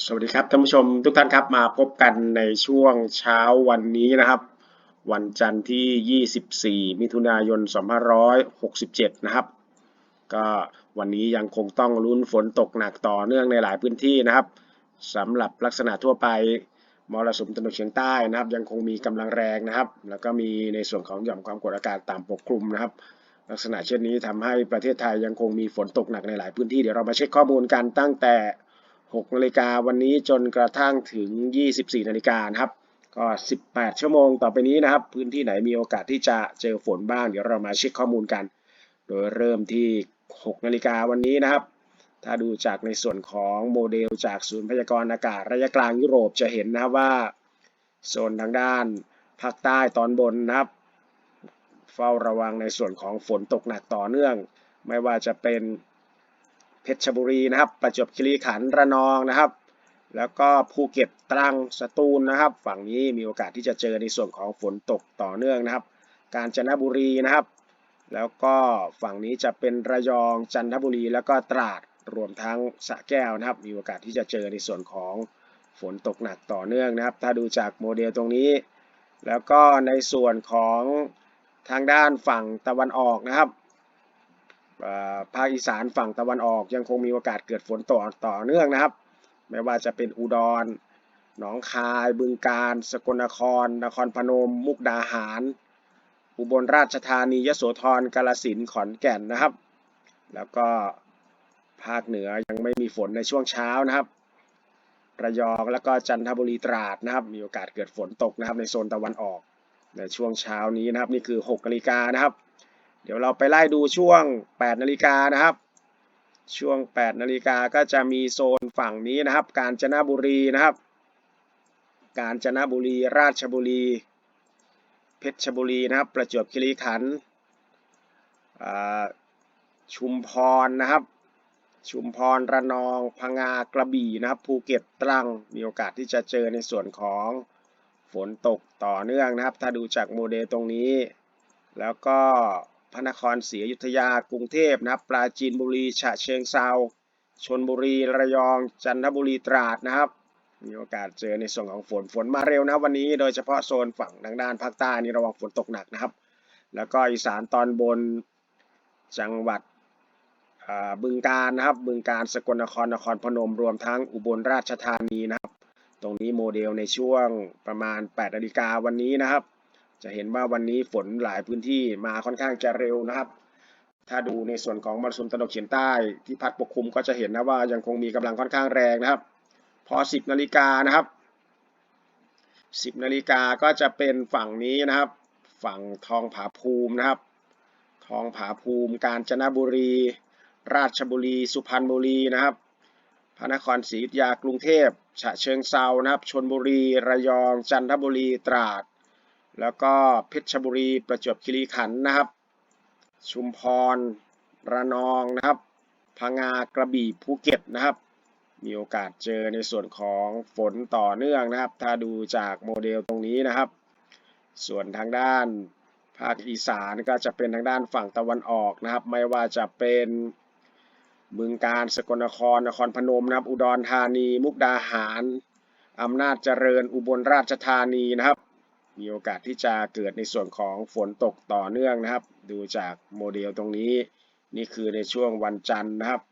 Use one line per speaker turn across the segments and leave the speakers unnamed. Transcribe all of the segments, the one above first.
สวัสดีครับท่านผู้ชมทุกท่านครับมาพบกันในช่วงเช้าวันนี้นะครับ วันจันทร์ที่ 24 มิถุนายน 2567 นะครับ ก็วันนี้ยังคงต้องลุ้นฝนตกหนักต่อเนื่องในหลายพื้นที่นะครับสำหรับลักษณะทั่วไปมรสุมตะวันตกเฉียงใต้นะครับ ยังคงมีกำลังแรงนะครับ แล้วก็มีในส่วนของหย่อมความกดอากาศต่ำปกคลุมนะครับ ลักษณะเช่นนี้ทำให้ประเทศไทยยังคงมีฝนตกหนักในหลายพื้นที่เดี๋ยวเรามาเช็คข้อมูลกันตั้งแต่ 6นาฬิกาวันนี้จนกระทั่งถึง 24นาฬิกานะครับ ก็ 18 ชั่วโมงต่อไปนี้นะครับ พื้นที่ไหนมีโอกาสที่จะเจอฝนบ้าง เดี๋ยวเรามาเช็คข้อมูลกัน โดยเริ่มที่ 6นาฬิกาวันนี้นะครับ ถ้าดูจากในส่วนของโมเดลจากศูนย์พยากรณ์อากาศระยะกลางยุโรปจะเห็นนะครับว่าโซนทางด้านภาคใต้ตอนบนนะครับ เฝ้าระวังในส่วนของฝนตกหนักต่อเนื่อง ไม่ว่าจะเป็น เพชรบุรีนะครับ ประจวบคีรีขันธ์ระนองนะครับ แล้วก็ภูเก็ตตรังสตูลนะครับ ฝั่งนี้มีโอกาสที่จะเจอในส่วนของฝนตกต่อเนื่องนะครับ กาญจนบุรีนะครับ แล้วก็ฝั่งนี้จะเป็นระยองจันทบุรีแล้วก็ตราดรวมทั้งสะแก้วนะครับ มีโอกาสที่จะเจอในส่วนของฝนตกหนักต่อเนื่องนะครับ ถ้าดูจากโมเดลตรงนี้ แล้วก็ในส่วนของทางด้านฝั่งตะวันออกนะครับ ภาคอีสานฝั่งตะวันออกยังคงมีโอกาสเกิดฝนต่อต่อเนื่องนะครับ ไม่ว่าจะเป็นอุดร หนองคาย บึงกาฬ สกลนคร นครพนม มุกดาหาร อุบลราชธานี ยโสธร กาฬสินธุ์ ขอนแก่นนะครับ แล้วก็ภาคเหนือยังไม่มีฝนในช่วงเช้านะครับ ระยองแล้วก็จันทบุรีตราดนะครับ มีโอกาสเกิดฝนตกนะครับในโซนตะวันออกในช่วงเช้านี้นะครับ นี่คือ 6นาฬิกานะครับ เดี๋ยวเราไปไล่ดูช่วง 8 นาฬิกานะครับ ช่วง 8 นาฬิกาก็จะมีโซนฝั่งนี้นะครับ กาญจนบุรีนะครับ กาญจนบุรี ราชบุรี เพชรบุรีนะครับ ประจวบคีรีขันธ์ชุมพรนะครับ ชุมพรระนองพังงากระบี่นะครับ ภูเก็ตตรังมีโอกาสที่จะเจอในส่วนของฝนตกต่อเนื่องนะครับ ถ้าดูจากโมเดลตรงนี้ แล้วก็ พระนครศรีอยุธยากรุงเทพนะครับปราจีนบุรีฉะเชิงเซาชนบุรีระยอง จันทบุรีตราดนะครับ มีโอกาสเจอในส่วนของฝนฝนมาเร็วนะวันนี้ โดยเฉพาะโซนฝั่งทางด้านภาคใต้นี่ระวังฝนตกหนักนะครับ แล้วก็อีสานตอนบนจังหวัดบึงการนะครับบึงการสกลนครนครพนมรวมทั้งอุบลราชธานีนะครับ ตรงนี้โมเดลในช่วงประมาณ8นาฬิกาวันนี้นะครับ จะเห็นว่าวันนี้ฝนหลายพื้นที่มาค่อนข้างจะเร็วนะครับ ถ้าดูในส่วนของมรสุมตะวันตกเฉียงใต้ที่พัดปกคลุมก็จะเห็นนะว่ายังคงมีกำลังค่อนข้างแรงนะครับ พอ 10นาฬิกานะครับ 10นาฬิกาก็จะเป็นฝั่งนี้นะครับ ฝั่งทองผาภูมินะครับ ทองผาภูมิ กาญจนบุรี ราชบุรี สุพรรณบุรีนะครับ พระนครศรีอยุธยากรุงเทพฉะเชิงเซานะครับชนบุรี ระยอง จันทบุรี ตราด แล้วก็เพชรบุรีประจวบคีรีขันธ์นะครับ ชุมพรระนองนะครับ พังงากระบี่ภูเก็ตนะครับ มีโอกาสเจอในส่วนของฝนต่อเนื่องนะครับ ถ้าดูจากโมเดลตรงนี้นะครับ ส่วนทางด้านภาคอีสานก็จะเป็นทางด้านฝั่งตะวันออกนะครับ ไม่ว่าจะเป็นบึงการสกลนครนครพนมนะครับ อุดรธานี มุกดาหารอำนาจเจริญอุบลราชธานีนะครับ มีโอกาสที่จะเกิดในส่วนของฝนตกต่อเนื่องนะครับ ดูจากโมเดลตรงนี้ นี่คือในช่วงวันจันทร์นะครับ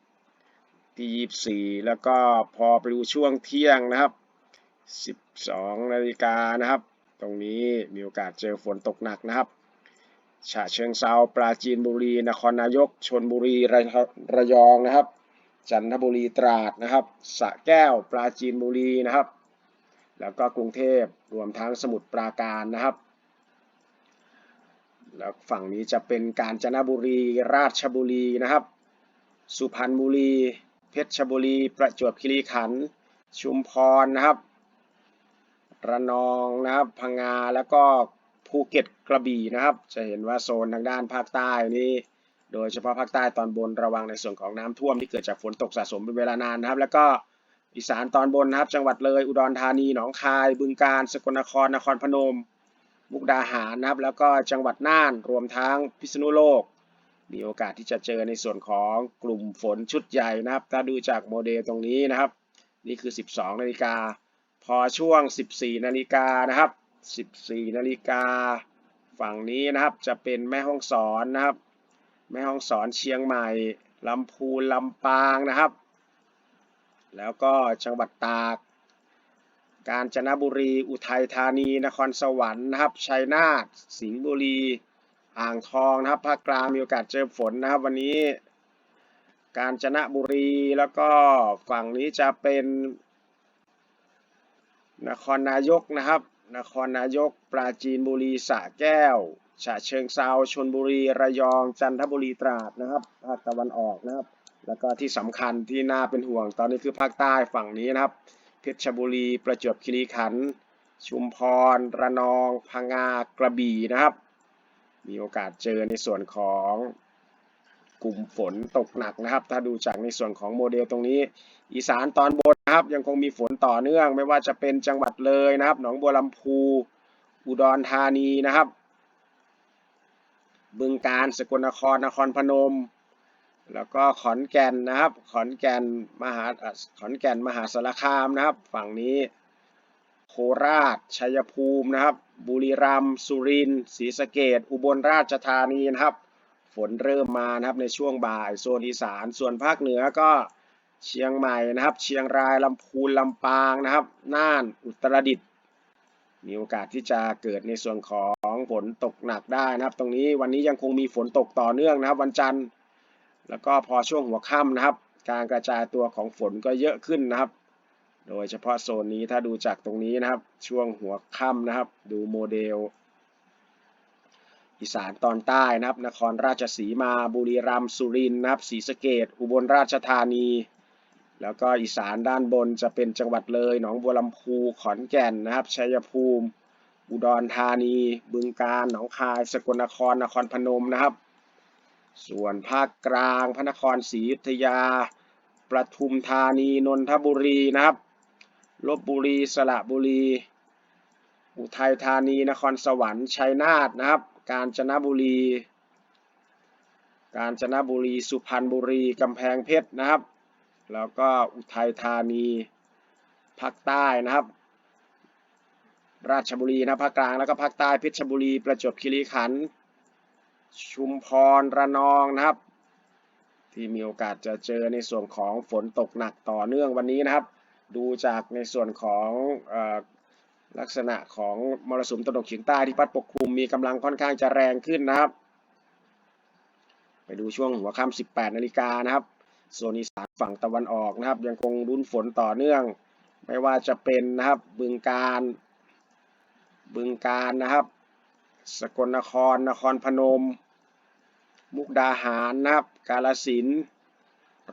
ที่ 24 แล้วก็พอไปดูช่วงเที่ยงนะครับ 12 นาฬิกานะครับ ตรงนี้มีโอกาสเจอฝนตกหนักนะครับฉะเชิงเซาปราจีนบุรี นครนายก ชนบุรีระระยองนะครับ จันทบุรีตราดนะครับสระแก้วปราจีนบุรีนะครับ แล้วก็กรุงเทพรวมทั้งสมุทรปราการนะครับ แล้วฝั่งนี้จะเป็นกาญจนบุรีราชบุรีนะครับ สุพรรณบุรี เพชรบุรี ประจวบคีรีขันธ์ชุมพรนะครับ ระนองนะครับพังงาแล้วก็ภูเก็ตกระบี่นะครับ จะเห็นว่าโซนทางด้านภาคใต้นี้โดยเฉพาะภาคใต้ตอนบนระวังในส่วนของน้ำท่วมที่เกิดจากฝนตกสะสมเป็นเวลานานนะครับ แล้วก็ อีสานตอนบนนะครับ จังหวัดเลย อุดรธานี หนองคาย บึงกาฬ สกลนคร นครพนม มุกดาหารนะครับ แล้วก็จังหวัดน่าน รวมทั้งพิษณุโลก มีโอกาสที่จะเจอในส่วนของกลุ่มฝนชุดใหญ่นะครับ ถ้าดูจากโมเดลตรงนี้นะครับ นี่คือ 12 นาฬิกา พอช่วง 14 นาฬิกานะครับ 14 นาฬิกา ฝั่งนี้นะครับ จะเป็นแม่ห้องสอนนะครับ แม่ห้องสอนเชียงใหม่ลำพูนลำปางนะครับ แล้วก็จังหวัดตาก กาญจนบุรี อุทัยธานี นครสวรรค์นะครับ ชัยนาท สิงห์บุรี อ่างทองนะครับ ภาคกลางมีโอกาสเจอฝนนะครับ วันนี้ กาญจนบุรี แล้วก็ฝั่งนี้จะเป็นนครนายกนะครับ นครนายก ปราจีนบุรี สระแก้ว ฉะเชิงเซาชลบุรี ระยอง จันทบุรี ตราดนะครับ ภาคตะวันออกนะครับ แล้วก็ที่สำคัญที่น่าเป็นห่วงตอนนี้คือภาคใต้ฝั่งนี้นะครับ เพชรบุรี ประจวบคีรีขันธ์ชุมพร ระนอง พังงากระบี่นะครับ มีโอกาสเจอในส่วนของกลุ่มฝนตกหนักนะครับ ถ้าดูจากในส่วนของโมเดลตรงนี้ อีสานตอนบนนะครับ ยังคงมีฝนต่อเนื่อง ไม่ว่าจะเป็นจังหวัดเลยนะครับ หนองบัวลำพู อุดรธานีนะครับ บึงกาฬสกลนคร นครพนม แล้วก็ขอนแก่นนะครับ ขอนแก่นมหาขอนแก่นมหาสารคามนะครับ ฝั่งนี้โคราช ชัยภูมินะครับ บุรีรัมย์สุรินทร์ศรีสะเกษอุบลราชธานีนะครับ ฝนเริ่มมานะครับในช่วงบ่ายโซนอีสานส่วนภาคเหนือก็เชียงใหม่นะครับ เชียงรายลำพูนลำปางนะครับ น่านอุตรดิตถ์มีโอกาสที่จะเกิดในส่วนของฝนตกหนักได้นะครับ ตรงนี้วันนี้ยังคงมีฝนตกต่อเนื่องนะครับ วันจันทร์ แล้วก็พอช่วงหัวค่ำนะครับ การกระจายตัวของฝนก็เยอะขึ้นนะครับ โดยเฉพาะโซนนี้ถ้าดูจากตรงนี้นะครับ ช่วงหัวค่ำนะครับ ดูโมเดล อีสานตอนใต้นะครับ นครราชสีมา บุรีรัมย์ สุรินทร์นะครับ ศรีสะเกษอุบลราชธานี แล้วก็อีสานด้านบนจะเป็นจังหวัดเลย หนองบัวลำพู ขอนแก่นนะครับ ชัยภูมิ อุดรธานี บึงกาฬ หนองคาย สกลนคร นครพนมนะครับ ส่วนภาคกลาง พระนครศรีอยุธยาประทุมธานี นนทบุรีนะครับ ลบบุรี สระบุรี อุทัยธานี นครสวรรค์ ชัยนาทนะครับ กาญจนบุรี กาญจนบุรี สุพรรณบุรี กำแพงเพชรนะครับ แล้วก็อุทัยธานี ภาคใต้นะครับ ราชบุรีนะภาคกลาง แล้วก็ภาคใต้ เพชรบุรี ประจวบคีรีขันธ์ ชุมพรระนองนะครับ ที่มีโอกาสจะเจอในส่วนของฝนตกหนักต่อเนื่องวันนี้นะครับ ดูจากในส่วนของอลักษณะของมรสุมตะวันตกเฉียงใต้ที่พัดปกคลุมมีกำลังค่อนข้างจะแรงขึ้นนะครับ ไปดูช่วงหัวค่ำ18นาฬิกานะครับโซนอีสานฝั่งตะวันออกนะครับ ยังคงรุนฝนต่อเนื่อง ไม่ว่าจะเป็นนะครับบึงการบึงการนะครับ สกลนคร นครพนม มุกดาหารนะครับ กาลสิน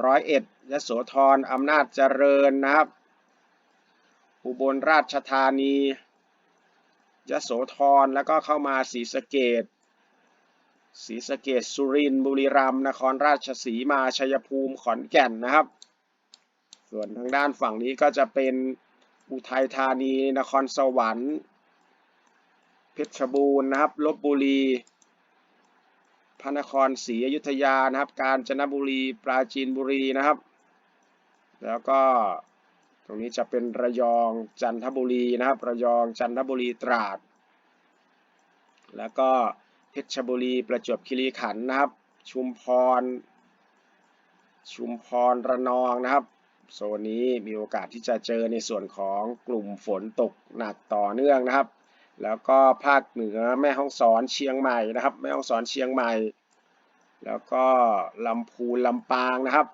ร้อยเอ็ดยโสธรอำนาจเจริญนะครับ อุบลราชธานียโสธรแล้วก็เข้ามาศรีสะเกดศรีสะเกดสุรินทร์บุรีรัมย์นครราชสีมาชัยภูมิขอนแก่นนะครับ ส่วนทางด้านฝั่งนี้ก็จะเป็นอุทัยธานี นครสวรรค์ เพชรบูรณ์นะครับลบบุรีพระนครศรีอยุธยานะครับ กาญจนบุรีปราจีนบุรีนะครับ แล้วก็ตรงนี้จะเป็นระยองจันทบุรีนะครับ ระยองจันทบุรีตราด แล้วก็เพชรบุรีประจวบคีรีขันธ์นะครับ ชุมพร ชุมพรระนองนะครับ โซนนี้มีโอกาสที่จะเจอในส่วนของกลุ่มฝนตกหนักต่อเนื่องนะครับ แล้วก็ภาคเหนือแม่ฮ่องสอนเชียงใหม่นะครับ แม่ฮ่องสอนเชียงใหม่ แล้วก็ลำพูนลำปางนะครับ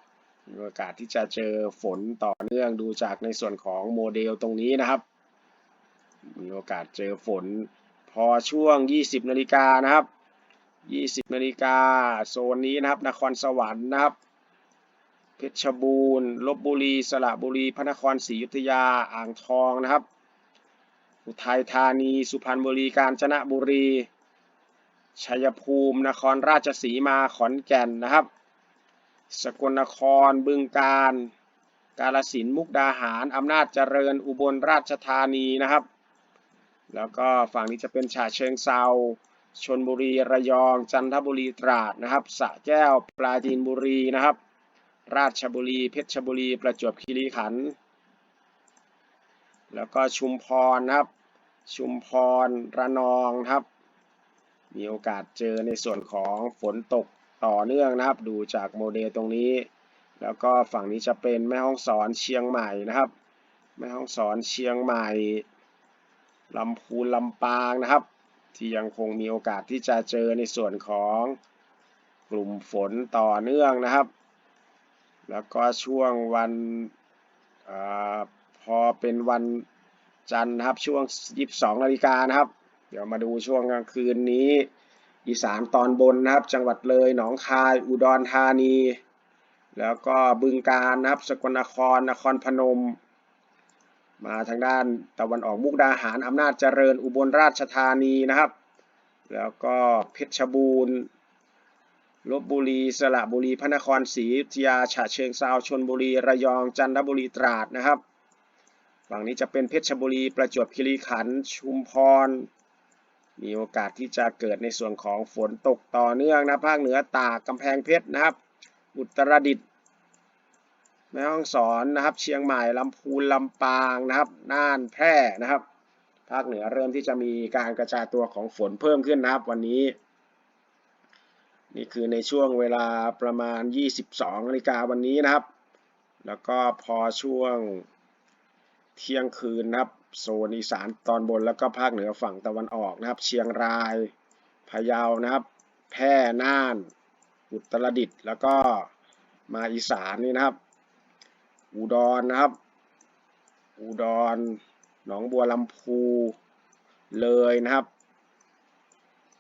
มีโอกาสที่จะเจอฝนต่อเนื่องดูจากในส่วนของโมเดลตรงนี้นะครับ มีโอกาสเจอฝนพอช่วง 20 นาฬิกานะครับ 20 นาฬิกาโซนนี้นะครับ นครสวรรค์นะครับ เพชรบูรณ์ลบบุรี สระบุรี พระนครศรีอยุธยา อ่างทองนะครับ อุทัยธานี สุพรรณบุรี กาญจนบุรี ชัยภูมิ นครราชสีมา ขอนแก่นนะครับ สกลนคร บึงกาฬ กาฬสินธุ์ มุกดาหาร อำนาจเจริญ อุบลราชธานีนะครับ แล้วก็ฝั่งนี้จะเป็นฉะเชิงเซาชนบุรี ระยอง จันทบุรี ตราด นะครับสระแก้ว ปราจีนบุรี นะครับ ราชบุรี เพชรบุรี ประจวบคีรีขันธ์ แล้วก็ชุมพรนะครับ ชุมพรระนองนะครับ มีโอกาสเจอในส่วนของฝนตกต่อเนื่องนะครับ ดูจากโมเดลตรงนี้ แล้วก็ฝั่งนี้จะเป็นแม่ฮ่องสอนเชียงใหม่นะครับ แม่ฮ่องสอนเชียงใหม่ลำพูนลำปางนะครับ ที่ยังคงมีโอกาสที่จะเจอในส่วนของกลุ่มฝนต่อเนื่องนะครับ แล้วก็ช่วงวันอา พอเป็นวันจันทร์นะครับช่วง 22นาฬิกานะครับ เดี๋ยวมาดูช่วงกลางคืนนี้ อีสานตอนบนนะครับ จังหวัดเลยหนองคาย อุดรธานี แล้วก็บึงกาฬนะครับ สกลนครนครพนม มาทางด้านตะวันออกมุกดาหารอำนาจเจริญอุบลราชธานีนะครับ แล้วก็เพชรบูรณ์ลบบุรีสระบุรีพระนครศรีอยุธยาฉะเชิงเซาชลบุรีระยองจันทบุรีตราดนะครับ ฝั่งนี้จะเป็นเพชรบุรี ประจวบคีรีขันธ์ชุมพร มีโอกาสที่จะเกิดในส่วนของฝนตกต่อเนื่องนะภาคเหนือตากกำแพงเพชรนะครับ อุตรดิตถ์แม่ฮ่องสอนนะครับ เชียงใหม่ลำพูนลำปางนะครับ น่านแพร่นะครับ ภาคเหนือเริ่มที่จะมีการกระจายตัวของฝนเพิ่มขึ้นนะครับวันนี้ นี่คือในช่วงเวลาประมาณ 22นาฬิกาวันนี้นะครับ แล้วก็พอช่วง เที่ยงคืนนะครับ โซนอีสานตอนบนแล้วก็ภาคเหนือฝั่งตะวันออกนะครับ เชียงรายพะเยานะครับ แพร่น่าน อุตรดิตถ์แล้วก็มาอีสานนี่นะครับ อุดรนะครับ อุดร หนองบัวลำพูเลยนะครับ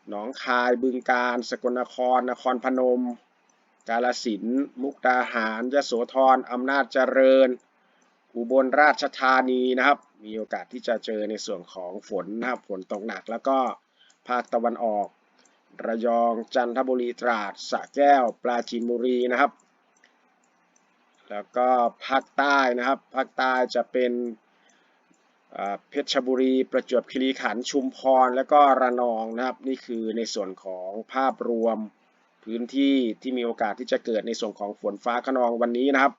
หนองคายบึงกาฬสกลนคร นครพนม กาฬสิน มุกดาหารยโสธรอำนาจเจริญ อุบลราชธานีนะครับ มีโอกาสที่จะเจอในส่วนของฝนนะครับ ฝนตกหนักแล้วก็ภาคตะวันออก ระยองจันทบุรีตราดสระแก้ว ปราจีนบุรีนะครับ แล้วก็ภาคใต้นะครับ ภาคใต้จะเป็นเพชรบุรี ประจวบคีรีขันธ์ชุมพร แล้วก็ระนองนะครับ นี่คือในส่วนของภาพรวมพื้นที่ที่มีโอกาสที่จะเกิดในส่วนของฝนฟ้าขนองวันนี้นะครับ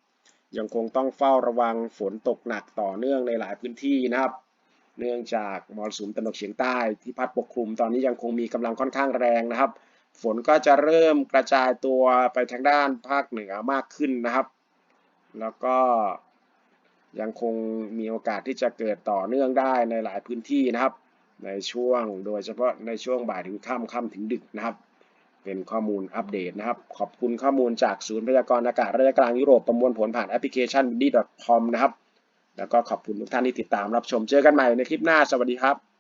ยังคงต้องเฝ้าระวังฝนตกหนักต่อเนื่องในหลายพื้นที่นะครับ เนื่องจากมรสุมตะวันออกเฉียงใต้ที่พัดปกคลุมตอนนี้ยังคงมีกำลังค่อนข้างแรงนะครับ ฝนก็จะเริ่มกระจายตัวไปทางด้านภาคเหนือมากขึ้นนะครับ แล้วก็ยังคงมีโอกาสที่จะเกิดต่อเนื่องได้ในหลายพื้นที่นะครับ ในช่วงโดยเฉพาะในช่วงบ่ายถึงค่ำค่ำถึงดึกนะครับ เป็นข้อมูลอัปเดตนะครับ ขอบคุณข้อมูลจากศูนย์พยากรณ์อากาศระยะกลางยุโรปประมวลผลผ่านแอปพลิเคชัน d c o m นะครับ แล้วก็ขอบคุณทุกท่านที่ติดตามรับชมเจอกันใหม่ในคลิปหน้าสวัสดีครับ